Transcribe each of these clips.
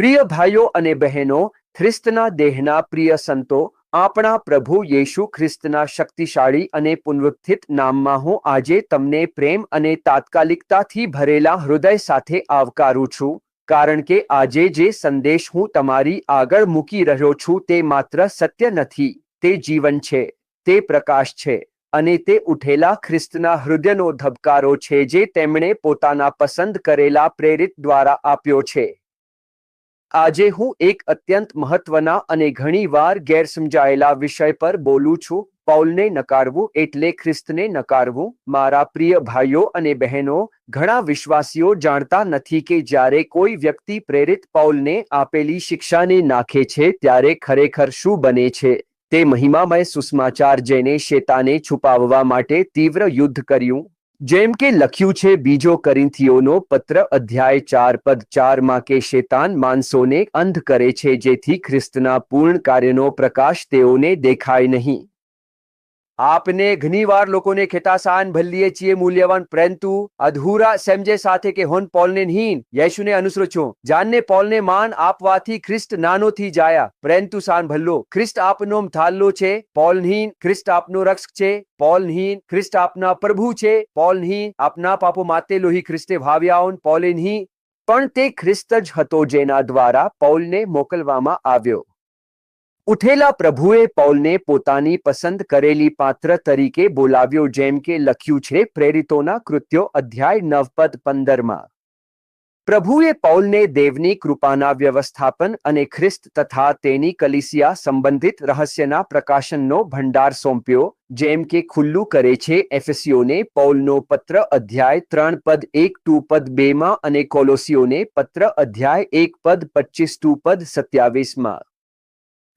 પ્રિય ભાઈઓ અને બહેનો, ખ્રિસ્તના દેહના પ્રિય સંતો, આપણા પ્રભુ યેશુ ખ્રિસ્તના શક્તિશાળી અને પુનરુત્થિત નામમાં હું આજે તમને પ્રેમ અને તાત્કાલિકતાથી ભરેલા હૃદય સાથે આવકારું છું, કારણ કે આજે જે સંદેશ હું તમારી આગળ મૂકી રહ્યો છું તે માત્ર સત્ય નથી, તે જીવન છે, તે પ્રકાશ છે, અને તે ઉઠેલા ખ્રિસ્તના હૃદયનો ધબકારો છે જે તેમણે પોતાના પસંદ કરેલા પ્રેરિત દ્વારા આપ્યો છે. આજે હું એક અત્યંત મહત્વના અને ઘણીવાર ગેરસમજાયેલા વિષય પર બોલું છું. પૌલને નકારવું એટલે ખ્રિસ્તને નકારવું. મારા પ્રિય ભાઈઓ અને બહેનો, ઘણા વિશ્વાસીઓ જાણતા નથી કે જ્યારે કોઈ વ્યક્તિ પ્રેરિત પૌલને આપેલી શિક્ષાને નાખે છે ત્યારે ખરેખર શું બને છે? તે મહિમામય સુસમાચાર જેને શેતાને છુપાવવા માટે તીવ્ર યુદ્ધ કર્યું. જેમ કે લખ્યું છે, બીજો કરિંથીઓનો પત્ર અધ્યાય ચાર પદ ચારમાં કે શેતાન માણસોને અંધ કરે છે, જેથી ખ્રિસ્તના પૂર્ણ કાર્યનો પ્રકાશ તેઓને દેખાય નહીં. આપને ઘણીવાર લોકોને ખેતાસાન ભલ્લીએ છીએ મૂલ્યવાન, પરંતુ અધૂરા સમજે સાથે કે હોન પોલને હીન યશુને અનુસરો છો જાનને પૌલને માન આપવાથી ખ્રિસ્ત નાનો થી જાયા, પરંતુ સાન ભલ્લો, ખ્રિસ્ત આપનો થાલ્લો છે પોલહીન ખ્રિસ્ત આપનો રક્ષક છે પોલહીન ખ્રિસ્ત આપના પ્રભુ છે પોલહીન આપના પાપો માતે લોહી ખ્રિસ્તે ભાવ્યાઓન પૌલે નહીં. પણ તે ખ્રિસ્ત જ હતો જેના દ્વારા પૌલને મોકલવામાં આવ્યો. ઉઠેલા પ્રભુએ પૌલને પોતાની પસંદ કરેલી પાત્ર તરીકે બોલાવ્યો, જેમ કે લખ્યું છે પ્રેરિતોના કૃત્યો અધ્યાય નવપદ પંદરમાં. પ્રભુએ પૌલને દેવની કૃપાના વ્યવસ્થાપન અને ખ્રિસ્ત તથા તેની કલિસિયા સંબંધિત રહસ્યના પ્રકાશનનો ભંડાર સોંપ્યો, જેમ કે ખુલ્લું કરે છે એફેસીઓને પૌલનો પત્ર અધ્યાય ત્રણ પદ એક ટુ પદ બેમાં અને કોલોસીઓને પત્ર અધ્યાય એક પદ પચીસ ટુ પદ સત્યાવીસમાં.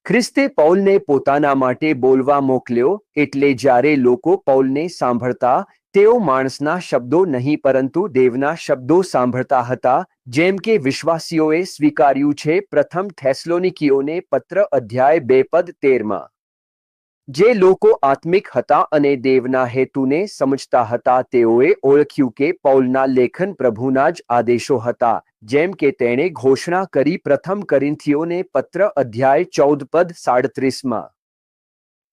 ખ્રિસ્તે પૌલને પોતાના માટે બોલવા મોકલ્યો એટલે જ્યારે લોકો પૌલને સાંભળતા, તેઓ માણસના શબ્દો નહીં પરંતુ દેવના શબ્દો સાંભળતા હતા, જેમ કે વિશ્વાસીઓએ સ્વીકાર્યું છે પ્રથમ થેસ્લોનિકીઓને પત્ર અધ્યાય બે પદ તેરમાં. જે લોકો આત્મિક હતા અને દેવના હેતુને સમજતા હતા, તેઓએ ઓળખ્યું કે પૌલના લેખન પ્રભુના જ આદેશો હતા, જેમ કે તેણે ઘોષણા કરી પ્રથમ કરિંથીઓને પત્ર અધ્યાય ચૌદ પદ સાડત્રીસમાં.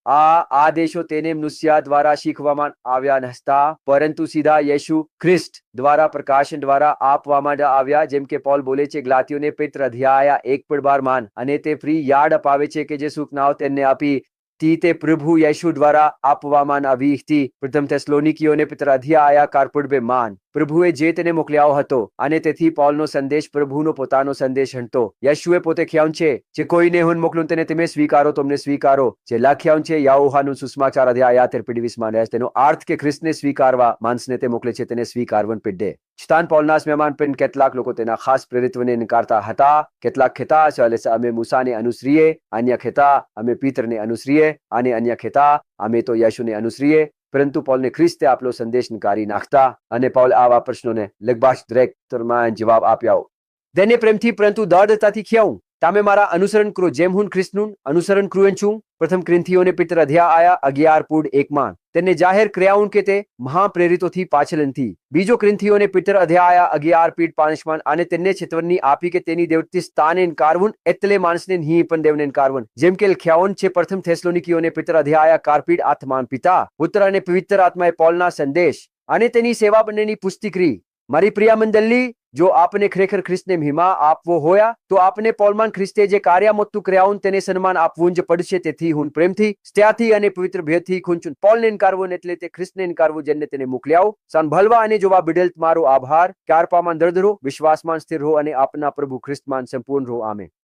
આ આદેશો તેને મનુષ્યા દ્વારા શીખવામાં આવ્યા નહતા, પરંતુ સીધા યેશુ ખ્રિસ્ત દ્વારા પ્રકાશન દ્વારા આપવામાં આવ્યા, જેમ કે પોલ બોલે છે, ગ્લાતીઓને પિત્ર અધ્યાયા એક પણ બાર માન, અને તે ફ્રી યાર્ડ અપાવે છે કે જે સુખનાવ તેમને આપી તી તે પ્રભુ યેશુ દ્વારા આપવામાં આવી હતી. પ્રથમ થેસ્લોનિકીઓને પિત્ર અધ્યાય કાર્પુડબે માન. પ્રભુએ જે તેને મોકલ્યાઓ હતો અને તેથી પોલનો સંદેશ પ્રભુનો પોતાનો સંદેશ હણતો. યશુએ પોતે ખ્યાન છે જે કોઈને હું મોકલું તેને તમે સ્વીકારો, તમને સ્વીકારો. જે લખ્યાન છે યાઓહાનું સુસમાચાર અધ્યાય તેર પીડીવીસમાં રહે તેનો અર્થ કે ખ્રિસ્તને સ્વીકારવા માણસને તે મોકલે છે, તેને સ્વીકારવન પીડે સ્થાન પોલનાસ મહેમાન પણ કેટલાક લોકો તેના ખાસ પ્રેરિત્વને નકારતા હતા. કેટલાક ખેતા અમે મૂસાને અનુસરીએ, અન્ય ખેતા, અમે પિતરને અનુસરીએ અને અન્ય ખેતા, અમે તો યશુને અનુસરીએ. પરંતુ પોલને ખ્રિસ્તે આપલો સંદેશ નકારી નાખતા અને પોલ આવા પ્રશ્નોને લગબાશ દરેક તરમાં જવાબ આપ્યો. તેને પ્રેમથી, પરંતુ દળતાથી ખ્યાઉં. તમે મારા અનુસરણ કરો જેમ હું ખ્રિસ્તનું અનુસરણ કરું છું. પ્રથમ ક્રિંથીઓને પિત્ર અધ્યા આયા અગિયાર પૂડ એકમાં તેને જાહેર ક્રિયાઉન કે તે મહાપ્રેરિતોથી પાછળ નથી બીજો ગ્રંથીઓને પિતર અધ્યા અગિયાર પીઠ પાંચમાં અને તેને ચેતવણી આપી કે તેની દેવતી સ્થાને ઇનકારવું એટલે માણસને નહીં પણ દેવને ઇનકારવું જેમ કે ખ્યાઓન છે પ્રથમ થેસ્લોનિકીઓને પિતર અધ્યાયા કારપીડ આત્માન પિતા. પુત્ર અને પવિત્ર આત્માએ પોલના સંદેશ. અને તેની સેવા બંનેની પુષ્ટિ કરી. મારી પ્રિયા મંડળની જો આપને ખરેખર ખ્રિસ્તને મહિમા આપવો હોયા, તો આપને પોલમાન ખ્રિસ્તે જે કાર્ય મોટું કર્યાઉં તેને સન્માન આપવું જ પડશે. તેથી હું પ્રેમથી, સ્ત્યાથી અને પવિત્ર ભેદથી ખૂંચું. પોલને ઇનકારવું એટલે તે ખ્રિસ્તને ઇનકારવું જેને તેને મોકલી આવો સંભળવા અને જોવા બિડેલ મારો આભાર. ક્યારપામાં દર્દ રહો વિશ્વાસમાં સ્થિર રહો અને આપના પ્રભુ ખ્રિસ્તમાન સંપૂર્ણ રહો. આમે